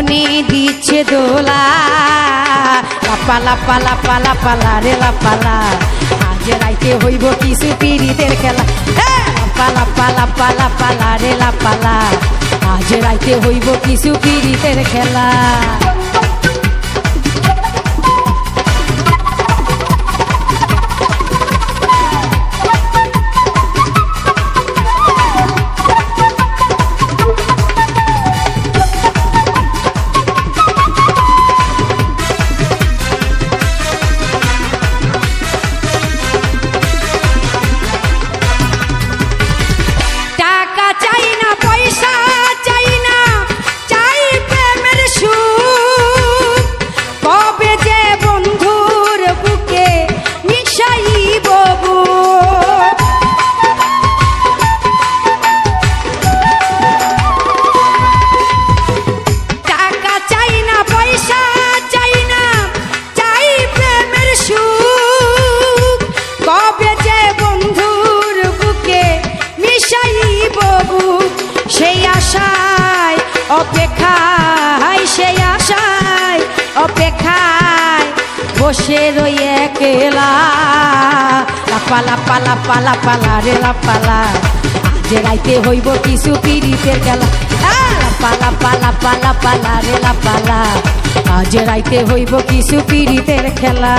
মনে দিচ্ছে দোলা। পালা পালা পালা পালা রে লাপালা আজ রাইতে হইব কিছু পিড়িতের খেলা। পালা পালা পালা পালা রে লাপালা আজ রাইতে হইব কিছু পিড়িতের খেলা। অপেক্ষায় বসে রই একলা। পালা পালা পালা পালা রে লাপালা যে রাইতে হইব কিছু পিরিতের খেলা। পালা পালা পালা পালা রে লাপালা আজ রাইতে হইব কিছু পিরিতের খেলা।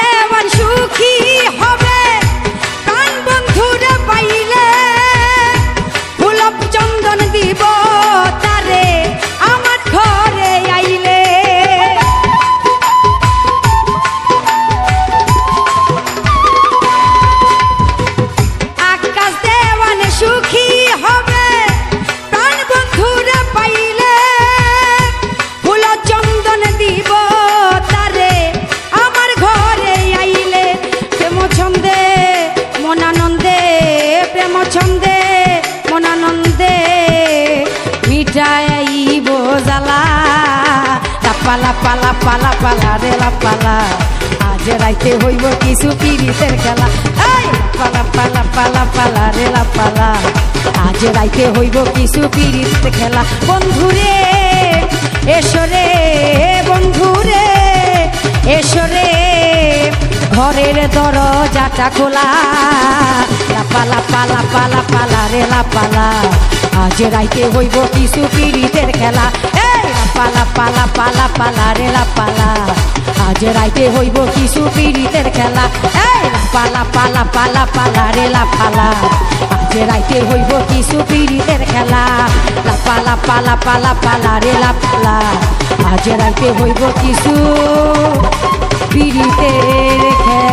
দেওয়ান সুখী হবে মনানন্দে, প্রেম ছন্দে, মনানন্দে। মিঠাইব জ্বালা পালা পালা পালা পালা রে পালা আজ রাইতে হইব কিছু পিরিতের খেলা। পালা পালা পালা পালা রে পালা আজ রাইতে হইব কিছু পিরিত খেলা। বন্ধুরে, এসো রে, বন্ধুরে, এসো রে ঘরের দরজাটা খোলা পালা পালা পালা পালা রে পালা আজ রাইতে হইব কিছু পিরিতের খেলা এই পালা পালা পালা পালা রে লা পালা আজ রাইতে হইব কিছু পীড়িতের খেলা এই লা পালা পালা পালা রে লা পালা আজ রাইতে হইব কিছু পীড়িতের খেলা লা পালা পালা পালা রে লা পালা আজ রাইতে হইব কিছু পীড়িতের খেলা